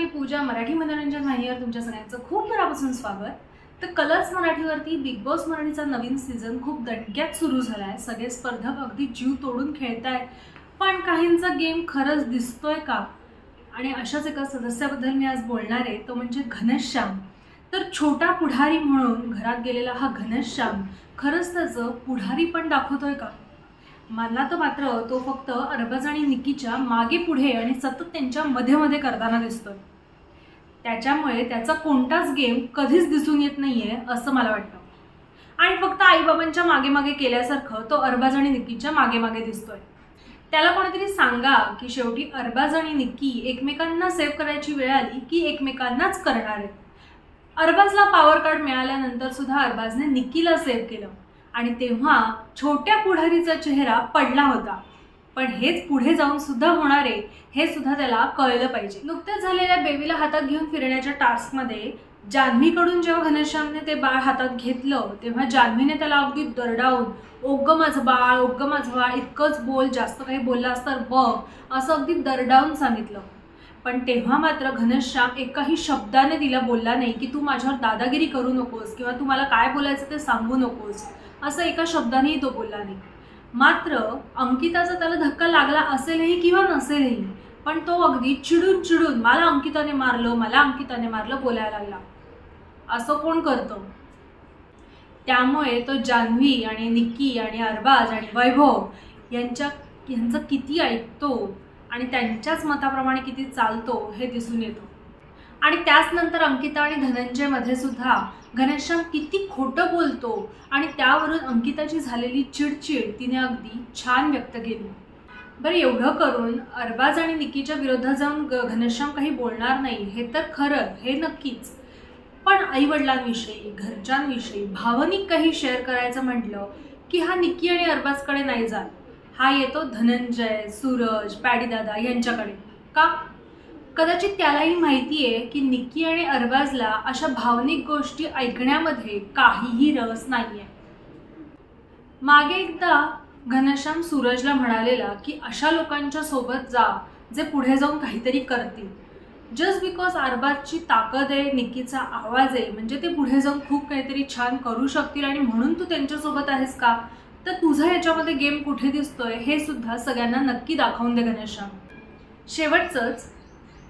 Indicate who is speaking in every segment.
Speaker 1: मी पूजा मराठी मनोरंजन वाहिनीवर तुमच्या सगळ्यांचं खूप मनापासून स्वागत. तर कलर्स मराठीवरती बिग बॉस मराठीचा नवीन सीझन खूप दणक्यात सुरू झाला आहे सगळे स्पर्धक अगदी जीव तोडून खेळत आहेत पण काहींचा गेम खरंच दिसतोय का? आणि अशाच एका सदस्याबद्दल मी आज बोलणार आहे तो म्हणजे घनश्याम. तर छोटा पुढारी म्हणून घरात गेलेला हा घनश्याम खरंच त्याचं पुढारी पण दाखवतोय का? मला तर मात्र तो फक्त अरबाज आणि निकीच्या मागे पुढे आणि सतत त्यांच्या मध्ये मध्ये करताना दिसतोय. त्याच्यामुळे त्याचा कोणताच गेम कधीच दिसून येत नाहीये असं मला वाटतं. आणि फक्त आईबाबांच्या मागे मागे केल्यासारखं तो अरबाज आणि निक्कीच्या मागे मागे दिसतोय. त्याला कोणीतरी सांगा की शेवटी अरबाज आणि निक्की एकमेकांना सेव्ह करायची वेळ आली की एकमेकांनाच करणार आहेत. अरबाजला पॉवर कार्ड मिळाल्यानंतर सुद्धा अरबाजने निक्कीला सेव्ह केलं. आणि तेव्हा छोट्या पुढारीचा चेहरा पडला होता. पण हेच पुढे जाऊन सुद्धा होणार आहे हे सुद्धा त्याला कळलं पाहिजे. नुकत्याच झालेल्या बेबीला हातात घेऊन फिरण्याच्या टास्कमध्ये जान्हवीकडून जेव्हा घनश्यामने ते बाळ हातात घेतलं तेव्हा जान्हवीने त्याला अगदी दरडावून ओग्ग माझं बाळ ओग्ग माझं बाळ इतकंच बोल जास्त काही बोलला असतं तर बघ असं अगदी दरडावून सांगितलं. पण तेव्हा मात्र घनश्याम एकाही शब्दाने तिला बोलला नाही की तू माझ्यावर दादागिरी करू नकोस किंवा तू मला काय बोलायचं ते सांगू नकोस असं एका शब्दानेही तो बोलला नाही. मात्र अंकिताचा त्याला धक्का लागला असेलही किंवा नसेलही पण तो अगदी चिडून चिडून मला अंकिताने मारलं मला अंकिताने मारलं बोलायला लागला. असं कोण करतं? त्यामुळे तो जान्हवी आणि निक्की आणि अरबाज आणि वैभव यांच्या यांचं किती ऐकतो? आणि त्यांच्याच मताप्रमाणे किती चालतो हे दिसून येतं. आणि त्याच नंतर अंकिता आणि धनंजयमध्ये सुद्धा घनश्याम किती खोटं बोलतो आणि त्यावरून अंकिताची झालेली चिडचिड तिने अगदी छान व्यक्त केली. बरं एवढं करून अरबाज आणि निकीच्या विरोधात जाऊन ग घनश्याम काही बोलणार नाही हे तर खरं हे नक्कीच. पण आईवडिलांविषयी घरच्यांविषयी भावनिक काही शेअर करायचं म्हटलं की हा निक्की आणि अरबाजकडे नाही जात. हा येतो धनंजय सूरज पॅडीदादा यांच्याकडे. का? कदाचित त्यालाही माहिती आहे की निक्की आणि अरबाजला अशा भावनिक गोष्टी ऐकण्यामध्ये काहीही रस नाही आहे मागे एकदा घनश्याम सूरजला म्हणालेला की अशा लोकांच्या सोबत जा जे पुढे जाऊन काहीतरी करतील. जस्ट बिकॉज अरबाजची ताकद आहे निक्कीचा आवाज आहे म्हणजे ते पुढे जाऊन खूप काहीतरी छान करू शकतील आणि म्हणून तू त्यांच्यासोबत आहेस का? तर तुझा याच्यामध्ये गेम कुठे दिसतोय हे सुद्धा सगळ्यांना नक्की दाखवून दे घनश्याम शेवटचंच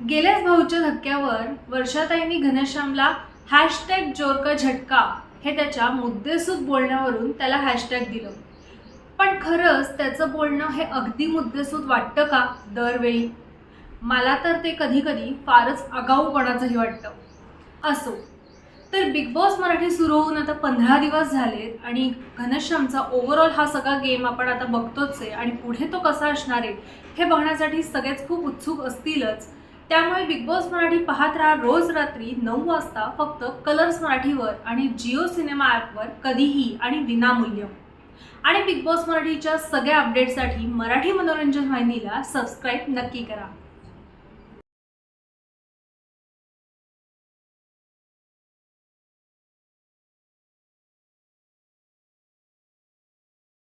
Speaker 1: गेल्याच भाऊच्या धक्क्यावर वर्षाताईंनी घनश्यामला हॅशटॅग जोरका झटका हे त्याच्या मुद्देसूद बोलण्यावरून त्याला हॅशटॅग दिलं. पण खरंच त्याचं बोलणं हे अगदी मुद्देसूद वाटतं का? दरवेळी. मला तर ते कधी कधी फारच आगाऊपणाचंही वाटतं. असो. तर बिग बॉस मराठी सुरू होऊन आता पंधरा दिवस झालेत आणि घनश्यामचा ओव्हरऑल हा सगळा गेम आपण आता बघतोच आहे. आणि पुढे तो कसा असणार आहे हे बघण्यासाठी सगळेच खूप उत्सुक असतीलच. त्यामुळे बिग बॉस मराठी पाहत राहा रोज रात्री नऊ वाजता फक्त कलर्स मराठीवर आणि जिओ सिनेमा ॲपवर कधीही आणि विनामूल्य. आणि बिग बॉस मराठीच्या सगळ्या अपडेटसाठी मराठी मनोरंजन वाहिनीला सबस्क्राईब नक्की करा.